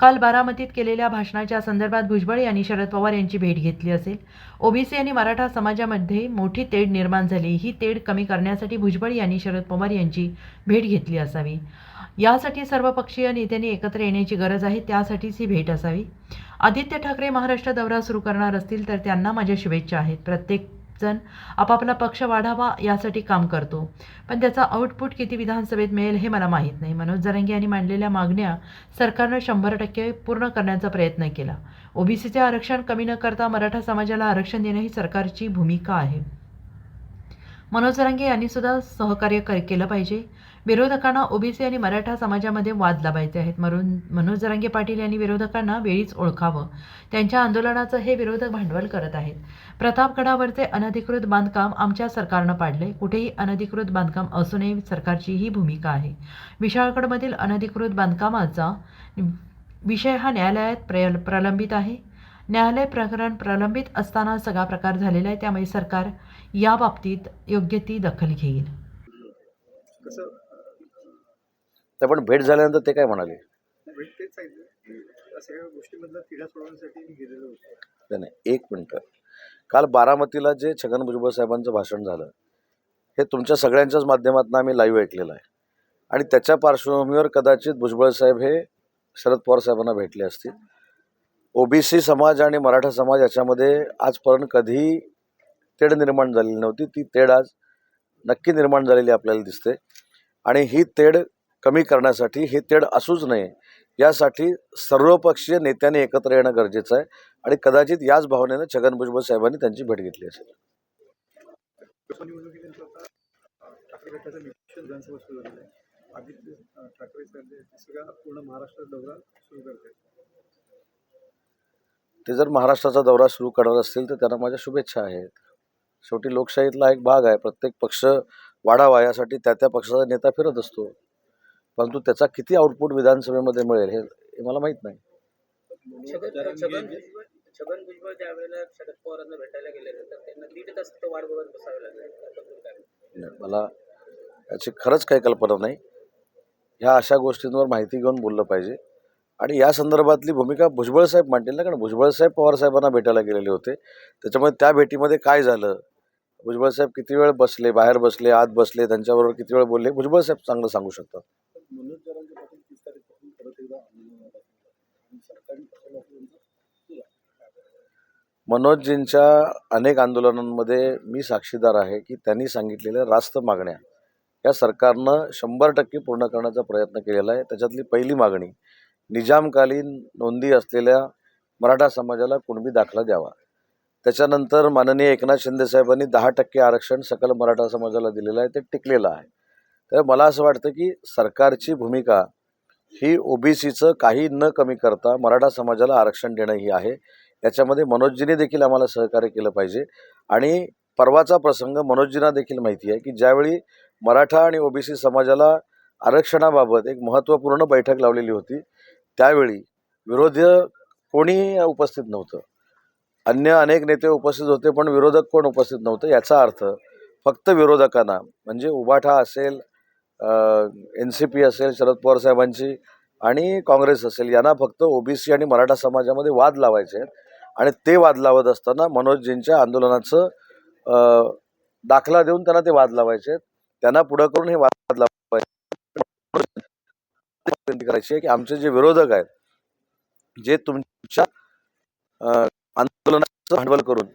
काल बारामतीत केलेल्या भाषणाच्या संदर्भात भुजबळ यांनी शरद पवार यांची भेट घेतली असेल. ओबीसी आणि मराठा समाजामध्ये मोठी तेढ निर्माण झाली. ही तेढ कमी करण्यासाठी भुजबळ यांनी शरद पवार यांची भेट घेतली असावी. यासाठी सर्वपक्षीय नेत्यांनी एकत्र येण्याची गरज आहे त्यासाठीच ही भेट असावी. आदित्य ठाकरे महाराष्ट्र दौरा सुरू करणार असतील तर त्यांना माझ्या शुभेच्छा आहेत. प्रत्येक जण आपापला पक्ष वाढावा यासाठी काम करतो. पण त्याचा आउटपुट किती विधानसभेत मिळेल हे मला माहीत नाही. मनोज जरांगे यांनी मांडलेल्या मागण्या सरकारनं शंभर टक्के पूर्ण करण्याचा प्रयत्न केला. ओबीसीचे आरक्षण कमी न करता मराठा समाजाला आरक्षण देणं ही सरकारची भूमिका आहे. मनोज रांगे यांनी सुद्धा सहकार्य कर केलं पाहिजे. विरोधकांना ओबीसी आणि मराठा समाजामध्ये वाद लावायचे आहेत. म्हणून मनोज जरांगे पाटील यांनी विरोधकांना वेळीच ओळखावं. त्यांच्या आंदोलनाचं हे विरोधक भांडवल करत आहेत. प्रतापगडावरचे अनधिकृत बांधकाम आमच्या सरकारनं पाडले कुठेही अनधिकृत बांधकाम असूनही सरकारची ही भूमिका आहे. विशाळगडमधील अनधिकृत बांधकामाचा विषय हा न्यायालयात प्र प्रलंबित आहे. न्यायालय प्रकरण प्रलंबित असताना सगळा प्रकार झालेला आहे. त्यामुळे सरकार या बाबतीत योग्य ती दखल घेईल. कसं? तर पण भेट झाल्यानंतर ते काय म्हणाले? नाही एक मिनटं. काल बारामतीला जे छगन भुजबळ साहेबांचं भाषण झालं हे तुमच्या सगळ्यांच्याच माध्यमातून आम्ही लाईव्ह ऐकलेलं आहे. आणि त्याच्या पार्श्वभूमीवर कदाचित भुजबळ साहेब हे शरद पवार साहेबांना भेटले असतील. ओबीसी समाज आणि मराठा समाज याच्यामध्ये आजपर्यंत कधीही तेढ निर्माण झालेली नव्हती. ती तेढ आज नक्की निर्माण झालेली आपल्याला दिसते. आणि ही तेढ कमी करण्यासाठी ही तेढ असूच नये यासाठी सर्वपक्षीय नेत्यांनी एकत्र येणं गरजेचं आहे. आणि कदाचित याच भावनेनं छगन भुजबळ साहेबांनी त्यांची भेट घेतली असेल. ठाकरे पूर्ण महाराष्ट्र दौरा सुरू करते ते जर महाराष्ट्राचा दौरा सुरू करणार असतील तर त्यांना माझ्या शुभेच्छा आहेत. शेवटी लोकशाहीतला एक भाग आहे. प्रत्येक पक्ष वाढावा यासाठी त्या त्या पक्षाचा नेता फिरत असतो. परंतु त्याचा किती आउटपुट विधानसभेमध्ये मिळेल हे हे मला माहीत नाही. छगन छगन भुजबळ छगन भुजबळ ज्या वेळेला शरद पवारांना भेटायला गेले तर त्यांना दीड तास तिथे वाट बघत बसावे लागले. त्याबद्दल काय नाही, मला याची खरंच काही कल्पना नाही. ह्या अशा गोष्टींवर माहिती घेऊन बोललं पाहिजे. आणि या संदर्भातली भूमिका भुजबळ साहेब मांडतील ना? कारण भुजबळ साहेब पवार साहेबांना भेटायला गेलेले होते. त्याच्यामुळे त्या भेटीमध्ये काय झालं? भुजबळ साहेब किती वेळ बसले? बाहेर बसले? आत बसले? त्यांच्याबरोबर किती वेळ बोलले? भुजबळ साहेब चांगलं सांगू शकतात. मनोजजींच्या अनेक आंदोलनांमध्ये मी साक्षीदार आहे की त्यांनी सांगितलेल्या रास्त मागण्या. या सरकारनं शंभर टक्के पूर्ण करण्याचा प्रयत्न केलेला आहे. त्याच्यातली पहिली मागणी निजामकालीन नोंदी असलेल्या मराठा समाजाला कुणबी दाखला द्यावा. त्याच्यानंतर माननीय एकनाथ शिंदेसाहेबांनी दहा टक्के आरक्षण सकल मराठा समाजाला दिलेलं आहे ते टिकलेलं आहे. तर मला असं वाटतं की सरकारची भूमिका ही ओबीसीचं काही न कमी करता मराठा समाजाला आरक्षण देणं ही आहे. याच्यामध्ये मनोजजीने देखील आम्हाला सहकार्य केलं पाहिजे. आणि परवाचा प्रसंग मनोजजींना देखील माहिती आहे की ज्यावेळी मराठा आणि ओबीसी समाजाला आरक्षणाबाबत एक महत्त्वपूर्ण बैठक लावलेली होती त्यावेळी विरोधी कोणी उपस्थित नव्हतं. अन्य अनेक नेते उपस्थित होते पण विरोधक कोण उपस्थित नव्हतं याचा अर्थ फक्त विरोधकांना म्हणजे उबाठा असेल एन सी पी असेल शरद पवार साहेबांची आणि काँग्रेस असेल यांना फक्त ओबीसी आणि मराठा समाजामध्ये वाद लावायचे आहेत. आणि ते वाद लावत असताना मनोजजींच्या आंदोलनाचं दाखला देऊन त्यांना ते वाद लावायचे आहेत. त्यांना पुढं करून हे वाद लावायचे विनंती करायची आहे की आमचे जे विरोधक आहेत जे तुमच्या आंदोलनाचं भांडवल करून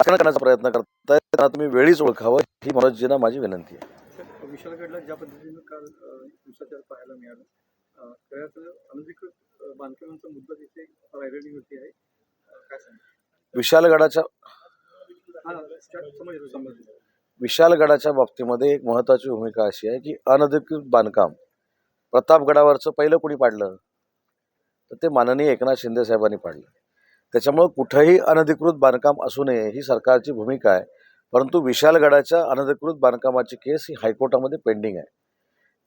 करण्याचा प्रयत्न करतायत त्यांना तुम्ही वेळीच ओळखावं ही मनोजजींना माझी विनंती आहे. तर विशालगडला ज्या पद्धतीनं काल हिंसाचार पाहायला मिळाला अं, खऱ्याच अनधिकृत बांधकामांचा मुद्दा तिथे रायगडीवरती आहे. अं, काय सांगा विशालगडाच्या विशालगडाच्या बाबतीमध्ये एक महत्त्वाची भूमिका अशी आहे की अनधिकृत बांधकाम प्रतापगडावरचं पहिलं कुणी पाडलं? तर ते माननीय एकनाथ शिंदे साहेबांनी पाडलं. त्याच्यामुळं कुठंही अनधिकृत बांधकाम असू नये ही सरकारची भूमिका आहे. परंतु विशालगडाच्या अनधिकृत बांधकामाची केस ही हायकोर्टामध्ये पेंडिंग आहे.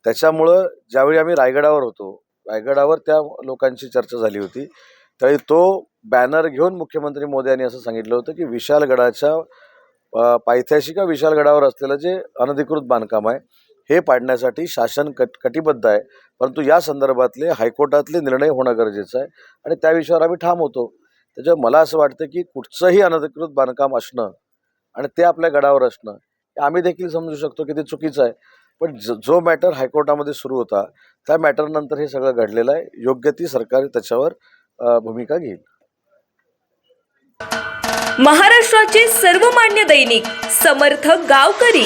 त्याच्यामुळं ज्यावेळी आम्ही रायगडावर होतो रायगडावर त्या लोकांची चर्चा झाली होती. त्यावेळी तो बॅनर घेऊन मुख्यमंत्री मोदी यांनी असं सांगितलं होतं की विशालगडाच्या पायथ्याशी का विशालगडावर असलेलं जे अनधिकृत बांधकाम आहे हे पाडण्यासाठी शासन कट कटिबद्ध आहे. परंतु या संदर्भातले हायकोर्टातले निर्णय होणं गरजेचं आहे आणि त्या विषयावर आम्ही ठाम होतो. त्याच्यामुळे मला असं वाटतं की कुठचंही अनधिकृत बांधकाम असणं आणि ते आपल्या गडावर असणं हे आम्ही देखील समजू शकतो की ते चुकीचं आहे. पण ज जो मॅटर हायकोर्टामध्ये सुरू होता त्या मॅटरनंतर हे सगळं घडलेलं आहे. योग्य ती सरकार त्याच्यावर भूमिका घेईल. महाराष्ट्राचे सर्वमान्य दैनिक समर्थ गावकरी.